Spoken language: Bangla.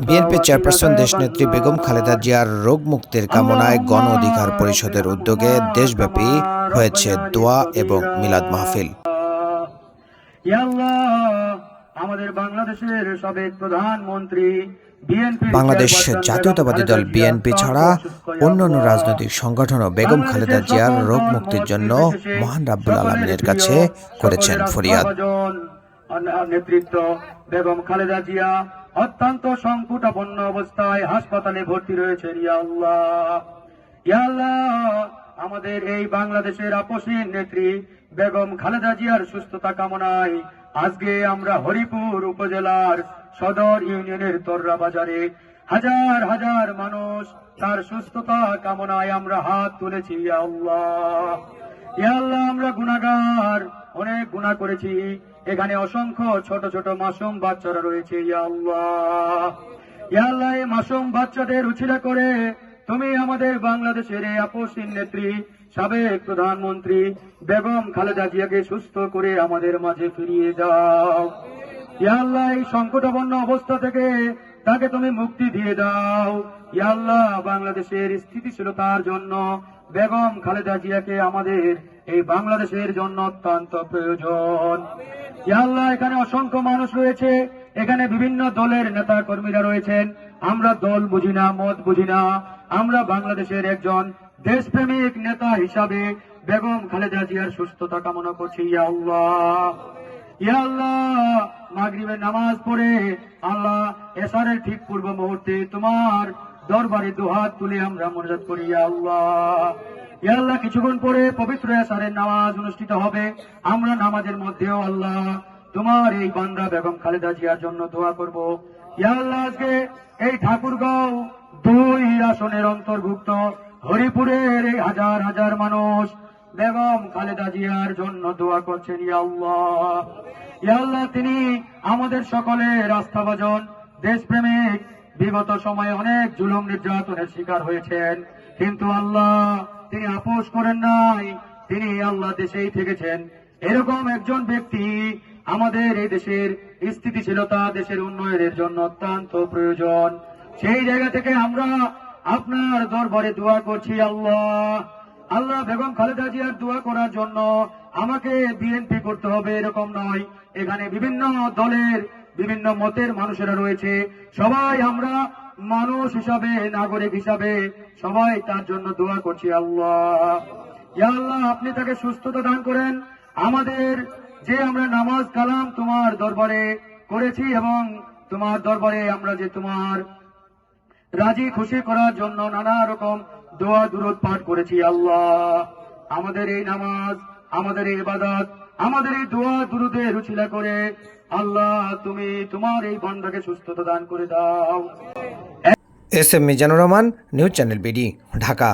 বিএনপি চেয়ারপারসন দেশনেত্রী বেগম খালেদা জিয়ার রোগ মুক্তির কামনায় গণ অধিকার পরিষদের উদ্যোগে দেশব্যাপী হয়েছে দোয়া এবং মিলাদ মাহফিল। আমাদের বাংলাদেশের সাবেক প্রধানমন্ত্রী বাংলাদেশ জাতীয়তাবাদী দল বিএনপি ছাড়া অন্যান্য রাজনৈতিক সংগঠনও বেগম খালেদা জিয়ার রোগ মুক্তির জন্য মহান রাব্বুল আলমিনের কাছে করেছেন ফরিয়াদ। নেতৃত্ব বেগম খালেদা জিয়া অত্যন্ত সংকটাপন্ন অবস্থায় হাসপাতালে ভর্তি আল্লাহ। আমাদের এই বাংলাদেশের আপসীন নেত্রী বেগম খালেদা জিয়ার সুস্থতা কামনায় আজকে আমরা হরিপুর উপজেলার সদর ইউনিয়নের তর্রা বাজারে হাজার হাজার মানুষ তার সুস্থতা কামনায় আমরা হাত তুলেছি আল্লাহ। আল্লাহ, আমরা গুনাহগার, অনেক গুনাহ করেছি। এখানে অসংখ্য ছোট ছোট মাসুম বাচ্চারা রয়েছে, ইয়া আল্লাহ। এই মাসুম বাচ্চাদের উছিলা করে তুমি আমাদের বাংলাদেশের আপসীন নেত্রী, সাবেক প্রধানমন্ত্রী বেগম খালেদা জিয়াকে সুস্থ করে আমাদের মাঝে ফিরিয়ে দাও। ইয়া আল্লাহ, এই সংকটাপন্ন অবস্থা থেকে তাকে তুমি মুক্তি দিয়ে দাও। ইয়া আল্লাহ, বাংলাদেশের স্থিতিশীলতার জন্য বেগম খালেদা জিয়াকে আমাদের এই বাংলাদেশের জন্য অত্যন্ত প্রয়োজন। আল্লাহ, এখানে অসংখ্য মানুষ রয়েছে। এখানে বিভিন্ন দলের নেতা কর্মীরা রয়েছেন। আমরা দল বুঝি না, মত বুঝি না। আমরা বাংলাদেশের একজন দেশপ্রেমিক নেতা হিসাবে বেগম খালেদা জিয়ার সুস্থতা কামনা করছি, ইয়া আল্লাহ। ইয়া মাগরিবের নামাজ পড়ে আল্লাহ এসারের ঠিক পূর্ব মুহূর্তে তোমার দরবারে দুহাত তুলে আমরা মনোজাত করি, ইয়া আল্লাহ। ইয়া আল্লাহ কিছুক্ষণ পরে পবিত্র এসারের নামাজ অনুষ্ঠিত হবে। আমরা নামাজের মধ্যেও আল্লাহ তোমার এই বান্দা বেগম খালেদা জিয়ার জন্য দোয়া করব। ইয়া আল্লাহ আজকে এই ঠাকুরগাঁও দুই আসনের অন্তর্ভুক্ত হরিপুরের এই হাজার হাজার মানুষ বেগম খালেদা জিয়ার জন্য দোয়া করছেন, ইয়া আল্লাহ। ইয়া আল্লাহ তিনি আমাদের সকলের আস্থাভাজন, দেশপ্রেমিক। বিগত সময়ে অনেক জুলুম নির্যাতনের শিকার হয়েছেন। কিন্তু আল্লাহ তিনি আপোষ করেন নাই। তিনি আল্লাহ দেশেই থেকেছেন। এরকম একজন ব্যক্তি আমাদের এই দেশের স্থিতিশীলতা, দেশের উন্নয়নের জন্য অত্যন্ত প্রয়োজন। সেই জায়গা থেকে আমরা আপনার দরবারে দোয়া করছি, আল্লাহ। আল্লাহ বেগম খালেদা জিয়ার দোয়া করার জন্য আমাকে বিএনপি করতে হবে, এরকম নয়। এখানে বিভিন্ন দলের বিভিন্ন মতের মানুষেরা রয়েছে। সবাই আমরা মানুষ হিসাবে, নাগরিক হিসাবে সবাই তার জন্য দোয়া করছি আল্লাহ। আল্লাহ, আপনি তাকে সুস্থতা দান করেন। আমাদের যে আমরা নামাজ কালাম তোমার দরবারে করেছি এবং তোমার দরবারে আমরা যে তোমার রাজি খুশি করার জন্য নানা রকম দোয়া দুরুদ পাঠ করেছি আল্লাহ। আমাদের এই নামাজ আমাদের এই ইবাদত, আমাদের এই দোয়া দুরুদে রুচিলা করে আল্লাহ তুমি তোমার এই বন্ধাকে সুস্থতা দান করে দাও। S M Mizanur Rahman, news channel BD, Dhaka.